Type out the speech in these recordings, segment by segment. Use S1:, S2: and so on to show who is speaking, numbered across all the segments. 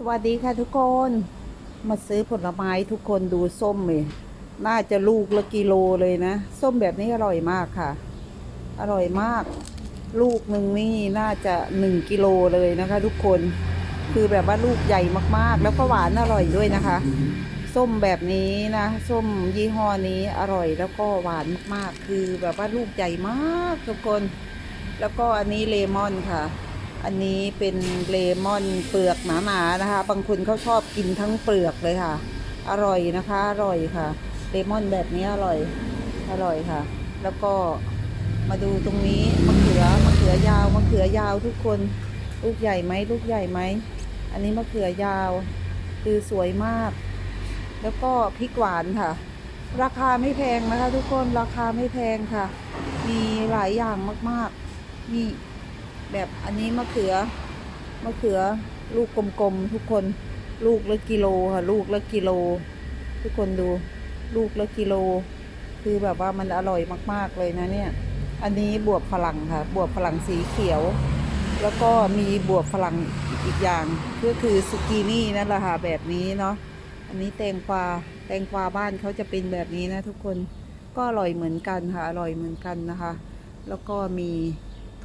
S1: สวัสดีค่ะทุกคน มาซื้อผลไม้ทุกคนดูส้มเลยน่าจะลูกละกิโลเลยนะ ส้มแบบนี้อร่อยมากค่ะ อร่อยมาก ลูกหนึ่งนี่น่าจะหนึ่งกิโลเลยนะคะ ทุกคนคือแบบว่าลูกใหญ่มากๆ แล้วก็หวานอร่อยด้วยนะคะ ส้มแบบนี้นะ ส้มยี่ห้อนี้อร่อยแล้วก็หวานมากๆ คือแบบว่าลูกใหญ่มากทุกคน แล้วก็อันนี้เลมอนค่ะ อันนี้เป็นเลมอนเปลือกหนาๆนะคะ บางคนเขาชอบกินทั้งเปลือกเลยค่ะ อร่อยนะคะ อร่อยค่ะ เลมอนแบบนี้อร่อย อร่อยค่ะ แล้วก็มาดูตรงนี้มะเขือมะเขือยาวมะเขือยาวทุกคนลูกใหญ่ไหมลูกใหญ่ไหม อันนี้มะเขือยาว คือสวยมาก แล้วก็พริกหวานค่ะ ราคาไม่แพงนะคะ ทุกคนราคาไม่แพงค่ะ มีหลายอย่างมากๆนี่ แบบอันนี้มะเขือมะเขือลูกกลมๆทุกคนลูกละกิโลค่ะ ลูกละกิโล ทุกคนดู ลูกละกิโล คือแบบว่ามันอร่อยมากๆเลยนะเนี่ย อันนี้บวบฝรั่งค่ะ บวบฝรั่งสีเขียว แล้วก็มีบวบฝรั่งอีกอย่างก็คือสกีนี่นั่นแหละค่ะแบบนี้เนาะอันนี้แตงกวาแตงกวาบ้านเขาจะเป็นแบบนี้นะ ทุกคนก็อร่อยเหมือนกันค่ะอร่อยเหมือนกันนะคะ แล้วก็มี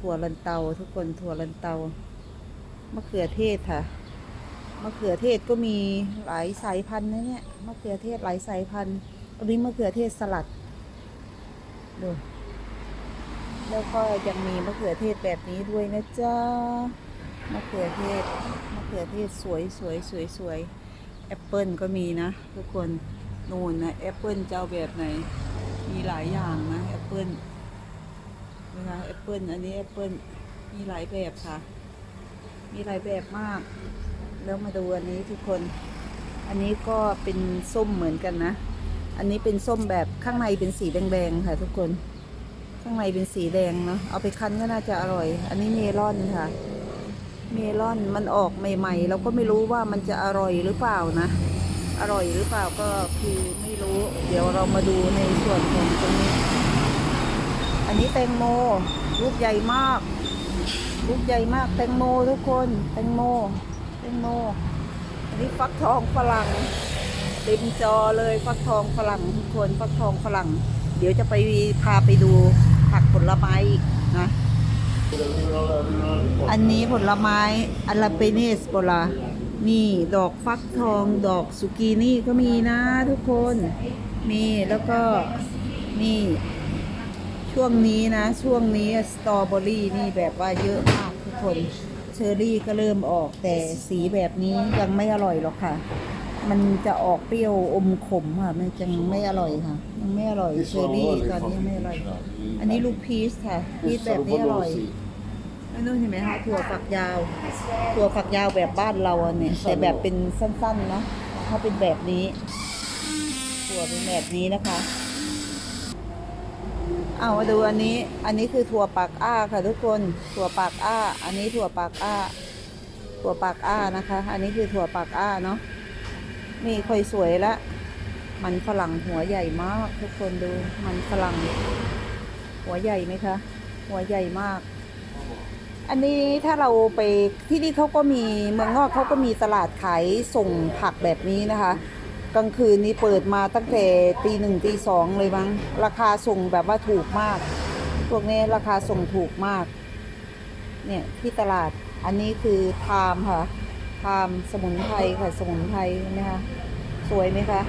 S1: ถั่วลันเตา ทุกคนถั่วลันเตามะเขือเทศค่ะมะเขือเทศก็มีหลายสายพันธุ์นะเนี่ยมะเขือเทศหลายสายพันธุ์อันนี้มะเขือเทศสลัดดูแล้วก็ยังมีมะเขือเทศแบบนี้ด้วยนะจ๊ะมะเขือเทศมะเขือเทศสวยสวยสวยสวยแอปเปิลก็มีนะ ทุกคนนู่นนะแอปเปิลจะเอาแบบไหนมีหลายอย่างนะแอปเปิล นะคะแอปเปิลอันนี้แอปเปิลมีหลายแบบค่ะ มีหลายแบบมาก แล้วมาดูอันนี้ทุกคน อันนี้ก็เป็นส้มเหมือนกันนะ อันนี้เป็นส้มแบบข้างในเป็นสีแดงๆค่ะทุกคน ข้างในเป็นสีแดงเนาะ เอาไปคั้นก็น่าจะอร่อย อันนี้เมลอนค่ะ เมลอนมันออกใหม่ๆ เราก็ไม่รู้ว่ามันจะอร่อยหรือเปล่านะอร่อยหรือเปล่าก็คือไม่รู้ เดี๋ยวเรามาดูในส่วนของตรงนี้ นนี้แตงโมลูกใหญ่มากลูกใหญ่มากแตงโมทุกคนแตงโมแตงโมอันนี้ฟักทองฝรั่งเต็มจอเลยฟักทองฝรั่งทุกคนฟักทองฝรั่ง เดี๋ยวจะไปพาไปดูผักผลไม้อีกนะอันนี้ผลไม้อัลาเปเนสโปลานี่ดอกฟักทองดอกสุกีนี่ก็มีนะทุกคนมีแล้วก็นี่ ช่วงนี้นะ ช่วงนี้สตรอเบอรี่นี่แบบว่าเยอะมากทุกคน เชอร์รี่ก็เริ่มออกแต่สีแบบนี้ยังไม่อร่อยหรอกค่ะ มันจะออกเปรี้ยวอมขมค่ะ มันจะไม่อร่อยค่ะ ยังไม่อร่อยเชอร์รี่ตอนนี้ไม่อร่อย อันนี้ลูกพีชค่ะ พีชแบบนี้อร่อยไม่นู้นเห็นไหมคะถั่วฝักยาว ถั่วฝักยาวแบบบ้านเราอะเนี่ยแต่แบบเป็นสั้นๆเนาะเขาเป็นแบบนี้ ถั่วเป็นแบบนี้นะคะ เอามาดูอันนี้ อันนี้คือถั่วปากอ้าค่ะทุกคน ถั่วปากอ้า อันนี้ถั่วปากอ้า ถั่วปากอ้านะคะ อันนี้คือถั่วปากอ้าเนาะ นี่ค่อยสวยละ มันฝรั่งหัวใหญ่มากทุกคนดู มันฝรั่ง หัวใหญ่ไหมคะ หัวใหญ่มาก อันนี้ถ้าเราไปที่นี่เขาก็มีเมืองนอกเขาก็มีตลาดขายส่งผักแบบนี้นะคะ กลางคืนนี้เปิดมาตั้งแต่ตีหนึ่งตีสองเลยมั้ง ราคาส่งแบบว่าถูกมาก พวกนี้ราคาส่งถูกมาก เนี่ยที่ตลาด อันนี้คือไทม์ค่ะไทม์สมุนไพรค่ะ สมุนไพรเห็นไหมคะสวยไหมคะ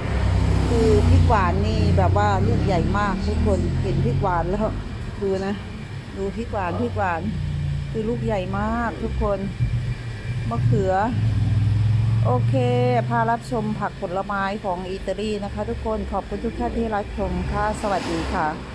S1: คือพริกหวานนี่แบบว่าลูกใหญ่มากทุกคนเห็นพริกหวานแล้วดูนะดูพริกหวานพริกหวาน คือลูกใหญ่มากทุกคนมะเขือ โอเค พารับชมผักผลไม้ของอิตาลีนะคะ ทุกคนขอบคุณทุกท่านที่รับชมค่ะ สวัสดีค่ะ